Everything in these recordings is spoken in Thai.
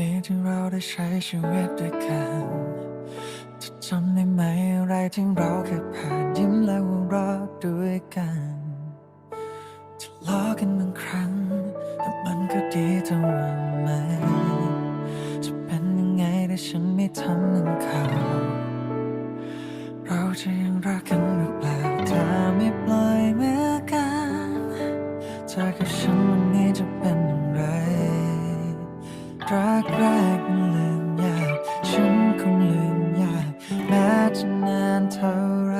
ปีที่เราได้ใช้ชีวิตด้วยกันจะจำได้ไหมอะไรที่เราเคยผ่านยิ้มและหัวเราะด้วยกันทะเลาะกันบางครั้งแต่มันก็ดีเท่าไหร่จะเป็นยังไงถ้าฉันไม่ทำนั่นเขาเรา แรกมันลืมยาก ฉันคงลืมยากแม้จะนานเท่าไร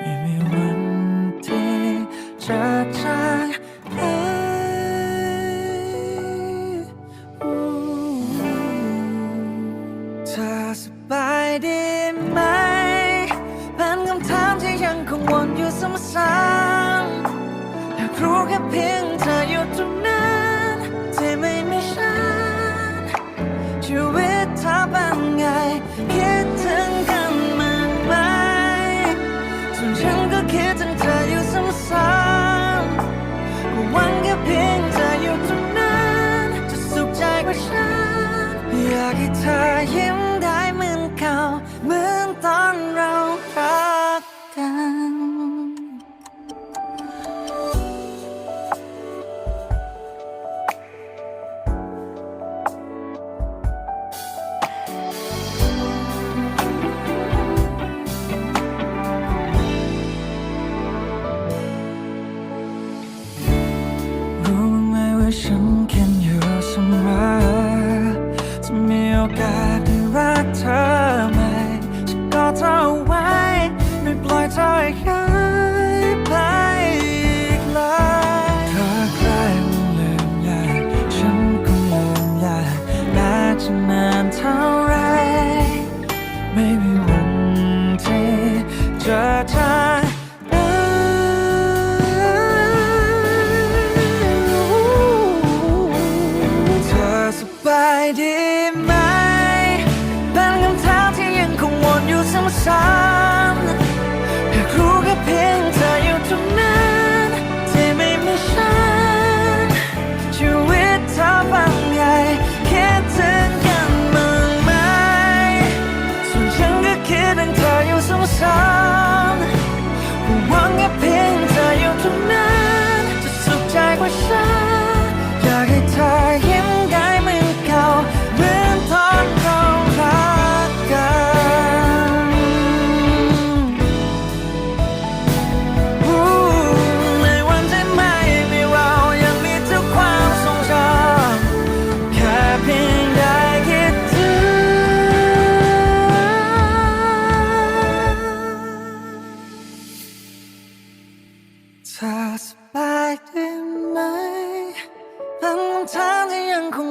ไม่มีวันที่จะจางหายเธอสบายดีไหมเป็นคำถามที่ยังคงวนอยู่ซ้ำๆอยากรู้แค่เพียง กกันรู้ไหม จะจางหายเธอสบายดีไหม เป็นคำถามที่ยังคงวนอยู่ซ้ำๆ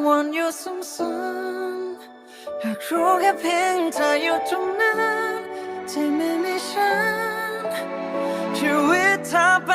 วนอยู่ซ้ำๆอยากรู้แค่เพียงเธออยู่ตรงนั้นที่ไม่มีฉันชีวิตเธอเป็